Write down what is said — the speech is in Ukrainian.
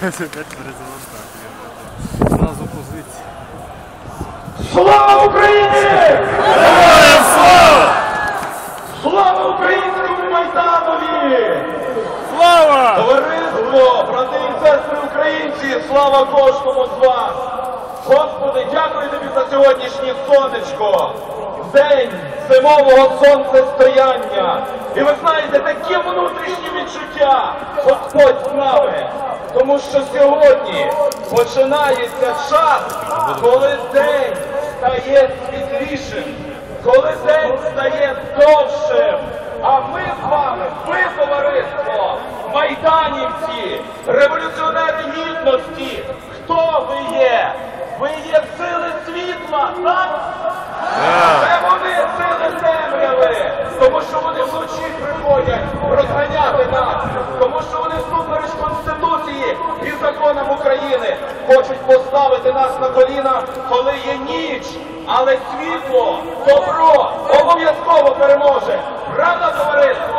Перезавантаження. Зразу. Слава Україні! Слава українському Майданові! Слава! Товариство, брати і сестри українці, слава кожному з вас! Господи, дякую тобі за сьогоднішнє сонечко, день зимового сонцестояння. І ви знаєте, такі внутрішні відчуття, Господь з нами. Тому що сьогодні починається час, коли день стає світлішим, коли день стає довшим. А ми з вами, ви, товариство, майданівці, революціонери гідності, хто ви є? Ви є сили світла, так? Це вони сили темряви, тому що вони вночі приходять розганяти нас, тому що вони всупереч нас на коліна, коли є ніч, але світло, добро обов'язково переможе. Правда, товариство?